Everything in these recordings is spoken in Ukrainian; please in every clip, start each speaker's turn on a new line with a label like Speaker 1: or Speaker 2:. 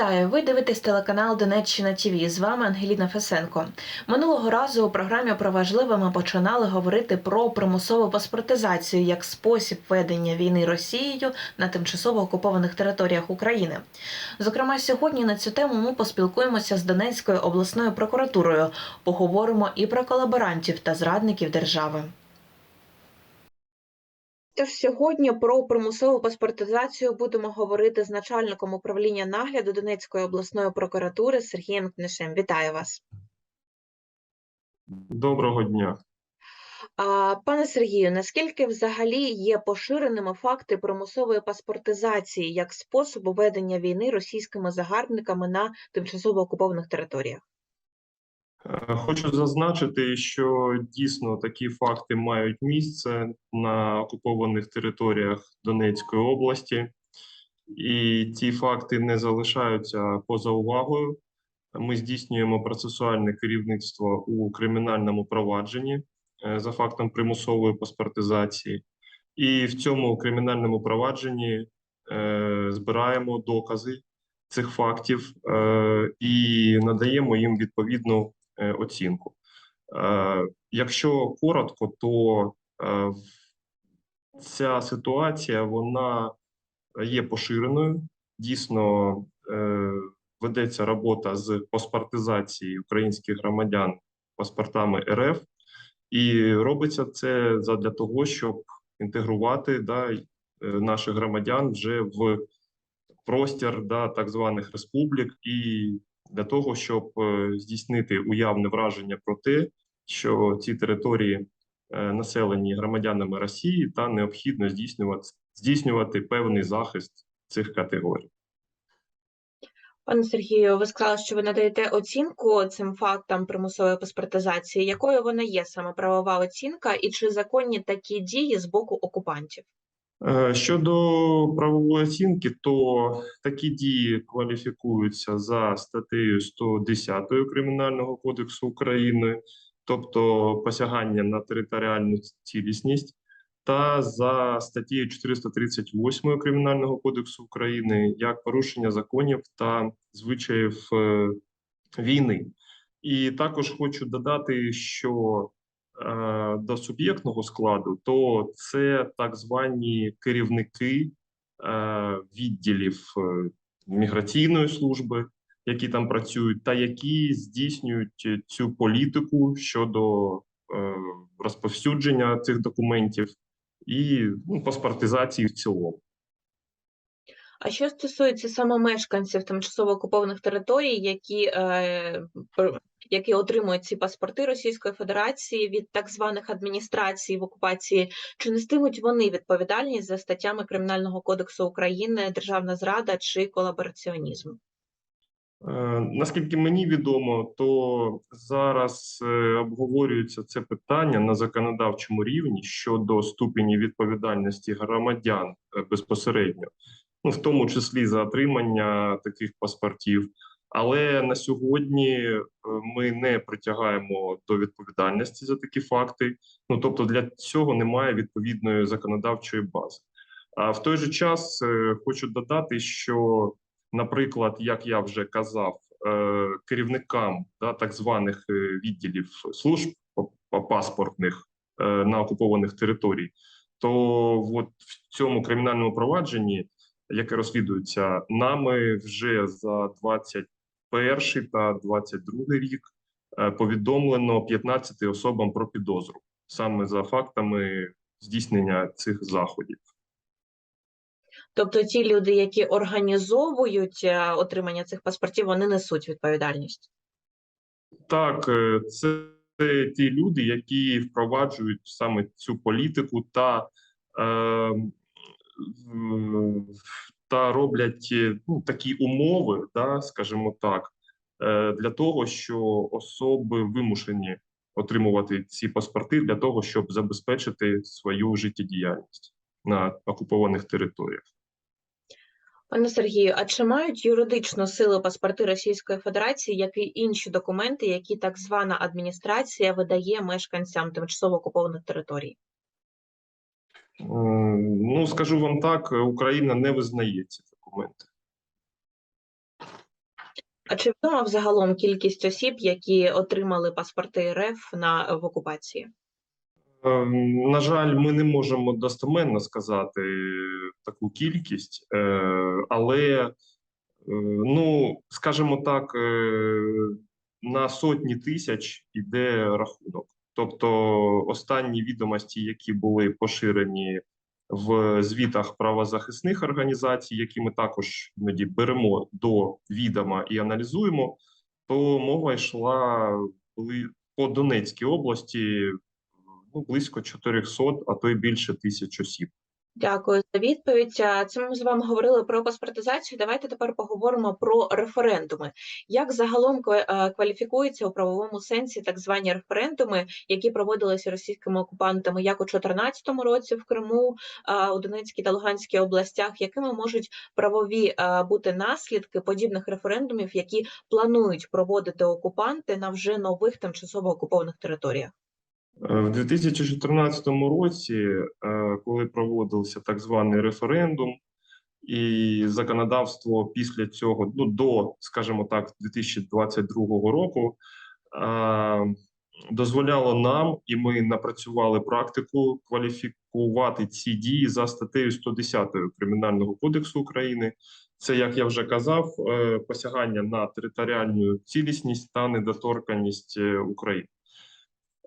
Speaker 1: Вітаю! Ви дивитесь телеканал Донеччина ТВ. З вами Ангеліна Фесенко. Минулого разу у програмі про важливе ми починали говорити про примусову паспортизацію як спосіб ведення війни Росією на тимчасово окупованих територіях України. Зокрема, сьогодні на цю тему ми поспілкуємося з Донецькою обласною прокуратурою. Поговоримо і про колаборантів та зрадників держави. Тож сьогодні про примусову паспортизацію будемо говорити з начальником управління нагляду Донецької обласної прокуратури Сергієм Книшем. Вітаю вас.
Speaker 2: Доброго дня.
Speaker 1: А, Пане Сергію, наскільки взагалі є поширеними факти примусової паспортизації як способу ведення війни російськими загарбниками на тимчасово окупованих територіях?
Speaker 2: Е, Хочу зазначити, що дійсно такі факти мають місце на окупованих територіях Донецької області, і ці факти не залишаються поза увагою. Ми здійснюємо процесуальне керівництво у кримінальному провадженні е, за фактом примусової паспортизації, і в цьому кримінальному провадженні е, збираємо докази цих фактів е, і надаємо їм відповідну оцінку. Е, Якщо коротко, то е, ця ситуація вона є поширеною. Дійсно, е, ведеться робота з паспортизації українських громадян паспортами РФ, і робиться це задля того, щоб інтегрувати да, е, наших громадян вже в простір да, так званих республік, і для того, щоб е, здійснити уявне враження про те, що ці території е, населені громадянами Росії, та необхідно здійснювати, здійснювати певний захист цих категорій.
Speaker 1: Пане Сергію, ви сказали, що ви надаєте оцінку цим фактам примусової паспортизації. Якою вона є саме правова оцінка, і чи законні такі дії з боку окупантів?
Speaker 2: Е, Щодо правової оцінки, то такі дії кваліфікуються за статтею 110 Кримінального кодексу України, тобто посягання на територіальну цілісність, та за статтею 438 Кримінального кодексу України як порушення законів та звичаїв е, війни. І також хочу додати, що до суб'єктного складу, то це так звані керівники е, відділів е, міграційної служби, які там працюють, та які здійснюють е, цю політику щодо е, розповсюдження цих документів і ну, паспортизації в цілому.
Speaker 1: А що стосується саме мешканців тимчасово окупованих територій, які, е, які отримують ці паспорти Російської Федерації від так званих адміністрацій в окупації, чи нестимуть вони відповідальність за статтями Кримінального кодексу України державна зрада чи колабораціонізм?
Speaker 2: Е, Наскільки мені відомо, то зараз е, обговорюється це питання на законодавчому рівні щодо ступені відповідальності громадян е, безпосередньо, ну в тому числі за отримання таких паспортів. Але на сьогодні е, ми не притягаємо до відповідальності за такі факти. Ну тобто, для цього немає відповідної законодавчої бази. А в той же час е, хочу додати, що наприклад, як я вже казав, е, керівникам да, так званих відділів служб па- па- паспортних на окупованих територій, то от в цьому кримінальному провадженні, яке розслідується нами вже за 21 та 22 рік, е, повідомлено 15 особам про підозру саме за фактами здійснення цих заходів.
Speaker 1: Тобто ті люди, які організовують е, отримання цих паспортів, вони несуть відповідальність.
Speaker 2: Так, е, це ті люди, які впроваджують саме цю політику та, е, та роблять е, ну, такі умови, да, скажімо так, е, для того, що особи вимушені отримувати ці паспорти для того, щоб забезпечити свою життєдіяльність на окупованих територіях.
Speaker 1: Пане Сергію, а чи мають юридичну силу паспорти Російської Федерації, як і інші документи, які так звана адміністрація видає мешканцям тимчасово окупованих територій?
Speaker 2: Е, Ну, скажу вам так, Україна не визнає ці документи.
Speaker 1: А чи відома взагалом кількість осіб, які отримали паспорти РФ на в окупації?
Speaker 2: Ем, На жаль, ми не можемо достеменно сказати таку кількість, е, але, е, ну, скажімо так, е, на сотні тисяч іде рахунок. Тобто останні відомості, які були поширені в звітах правозахисних організацій, які ми також іноді беремо до відома і аналізуємо, то мова йшла по Донецькій області ну, близько 400, а то й більше тисяч осіб.
Speaker 1: Дякую за відповідь. Це ми з вами говорили про паспортизацію. Давайте тепер поговоримо про референдуми. Як загалом е, кваліфікуються у правовому сенсі так звані референдуми, які проводилися російськими окупантами як у 2014 році в Криму, у Донецькій та Луганській областях, якими можуть правові бути наслідки подібних референдумів, які планують проводити окупанти на вже нових тимчасово окупованих територіях?
Speaker 2: В 2014 році, е, коли проводився так званий референдум, і законодавство після цього, ну до, скажімо так, 2022 року, е, дозволяло нам, і ми напрацювали практику кваліфікувати ці дії за статтею 110 Кримінального кодексу України. Це, як я вже казав, е, посягання на територіальну цілісність та недоторканність України.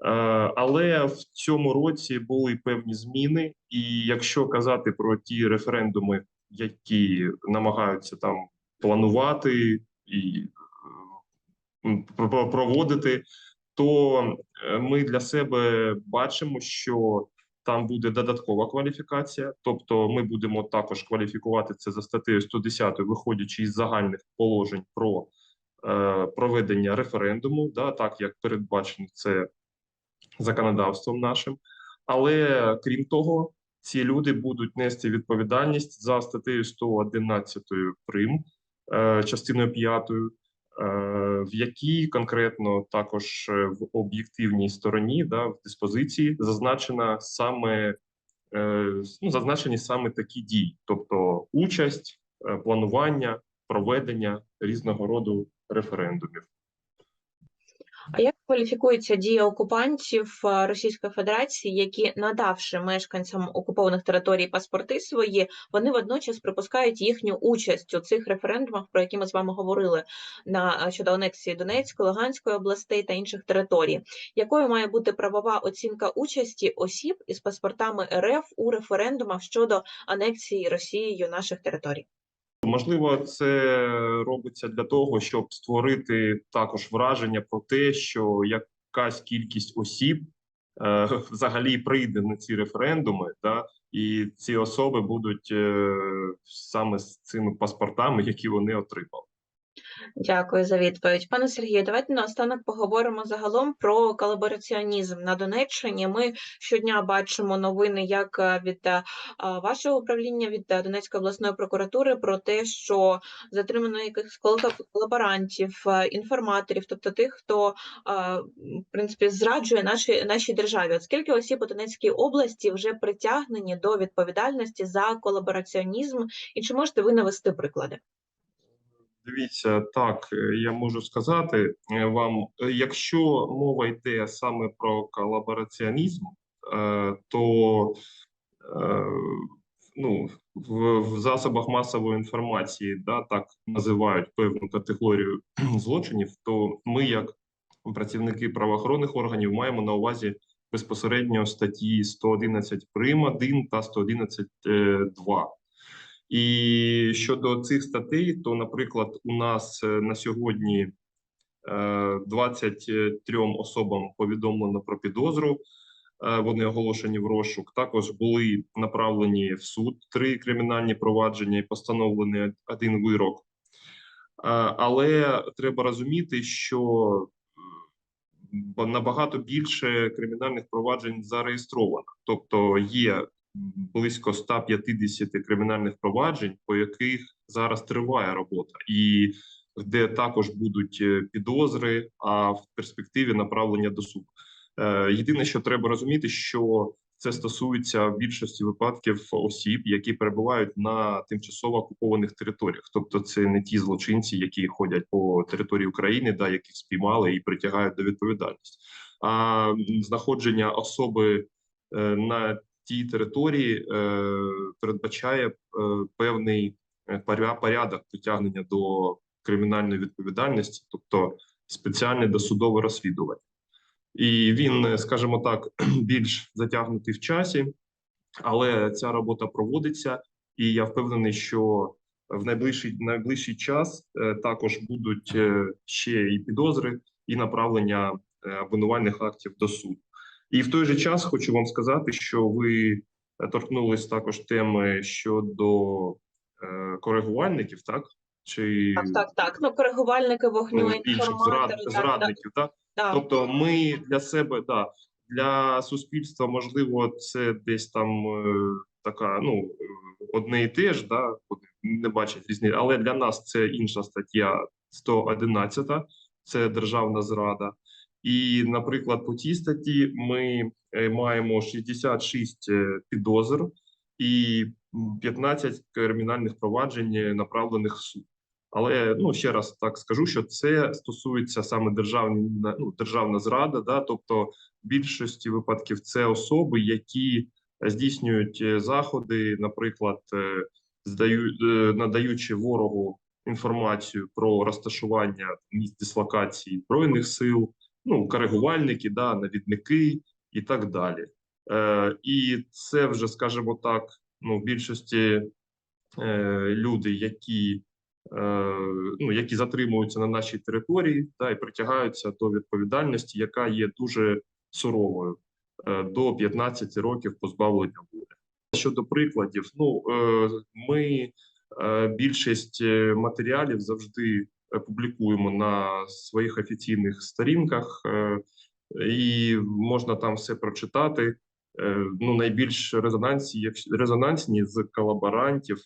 Speaker 2: Е, Але в цьому році були певні зміни, і якщо казати про ті референдуми, які намагаються там планувати і е, проводити, то е, ми для себе бачимо, що там буде додаткова кваліфікація, тобто ми будемо також кваліфікувати це за статтею 110, виходячи із загальних положень про е, проведення референдуму, да, так як передбачено це законодавством нашим. Але крім того, ці люди будуть нести відповідальність за статтею 111 прим, е, частиною 5, е, в якій конкретно також е, в об'єктивній стороні, да, в диспозиції зазначена саме ну, зазначені саме такі дії, тобто участь, планування, проведення різного роду референдумів.
Speaker 1: А як кваліфікується дія окупантів е, Російської Федерації, які, надавши мешканцям окупованих територій паспорти свої, вони водночас припускають їхню участь у цих референдумах, про які ми з вами говорили на е, щодо анексії Донецької, Луганської областей та інших територій? Якою має бути правова оцінка участі осіб із паспортами РФ у референдумах щодо анексії Росією наших територій?
Speaker 2: Можливо, це робиться для того, щоб створити також враження про те, що якась кількість осіб е, взагалі прийде на ці референдуми, да, і ці особи будуть е, саме з цими паспортами, які вони отримали.
Speaker 1: Дякую за відповідь. Пане Сергію, давайте наостанок поговоримо загалом про колабораціонізм на Донеччині. Ми щодня бачимо новини як е, від е, вашого управління, від е, Донецької обласної прокуратури про те, що затримано якихось колаб- колаборантів, інформаторів, тобто тих, хто в принципі зраджує нашій нашій державі. От скільки осіб у Донецькій області вже притягнені до відповідальності за колабораціонізм, і чи можете ви навести приклади?
Speaker 2: Дивіться, так е, я можу сказати е, вам, е, якщо мова йде саме про колабораціонізм, то ну, в, засобах масової інформації да, так називають певну категорію злочинів, то ми, як працівники правоохоронних органів, маємо на увазі безпосередньо статті 111 прим. 1 та 111 е, 2. І щодо цих статей, то, наприклад, у нас е, на сьогодні е, 23 особам повідомлено про підозру. е, Вони оголошені в розшук. Також були направлені в суд три кримінальні провадження і постановлений один вирок. Е, Але треба розуміти, що набагато більше кримінальних проваджень зареєстровано, тобто є близько 150 кримінальних проваджень, по яких зараз триває робота, і де також будуть е, підозри, а в перспективі направлення до суду. Е, Єдине, що треба розуміти, що це стосується більшості випадків осіб, які перебувають на тимчасово окупованих територіях. Тобто, це не ті злочинці, які ходять по території України, да яких спіймали і притягають до відповідальності. А знаходження особи е, на тій території е, передбачає е, певний е, поря- порядок притягнення до кримінальної відповідальності, тобто спеціальне досудове розслідування. І він, скажімо так, більш затягнутий в часі, але ця робота проводиться, і я впевнений, що в найближчий найближчий час також будуть ще і підозри, і направлення обвинувальних актів до суду. І в той же час хочу вам сказати, що ви е, торкнулись також теми щодо е, коригувальників, так чи
Speaker 1: Так, так, так. Ну, коригувальники вогню,
Speaker 2: ну, інших зрад,
Speaker 1: інформатори, так,
Speaker 2: зрадників, так?
Speaker 1: так.
Speaker 2: Тобто, ми для себе, да, для суспільства, можливо, це десь там е, така, ну одне і те ж, да, не бачать різниці, але для нас це інша стаття 111, це державна зрада. І, наприклад, по цій статті ми е, маємо 66 е, підозр і м, 15 кримінальних проваджень е, направлених в суд. Але ну ще раз так скажу, що це стосується саме державна ну, державна зрада, да, тобто в більшості випадків це особи, які здійснюють заходи, наприклад, здають надаючи ворогу інформацію про розташування місць дислокації збройних сил, ну коригувальники, да, навідники і так далі. Е, і це вже, скажімо так, ну в більшості е, люди, які е, ну, які затримуються на нашій території та і притягаються до відповідальності, яка є дуже суровою е, до 15 років позбавлення волі. Щодо прикладів, ну е, ми е, більшість е, матеріалів завжди публікуємо на своїх офіційних сторінках, е, і можна там все прочитати. Е, Ну, найбільш резонансні, резонансні з колаборантів,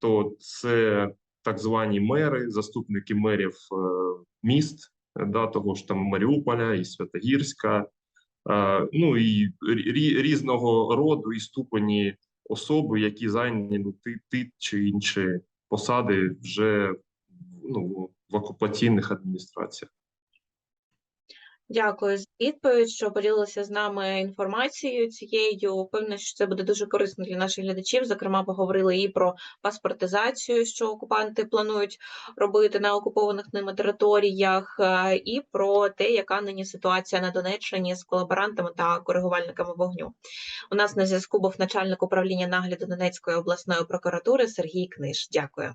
Speaker 2: то це так звані мери, заступники мерів е, міст, да, того ж там Маріуполя і Святогірська, ну і різного роду і ступені особи, які зайняли ну, ті, ті чи інші посади вже ну, в окупаційних адміністраціях.
Speaker 1: Дякую за відповідь, що поділилися з нами інформацією цією. Впевнена, що це буде дуже корисно для наших глядачів. Зокрема, поговорили і про паспортизацію, що окупанти планують робити на окупованих ними територіях, е, і про те, яка нині ситуація на Донеччині з колаборантами та коригувальниками вогню. У нас на зв'язку був начальник управління нагляду Донецької обласної прокуратури Сергій Книж. Дякую.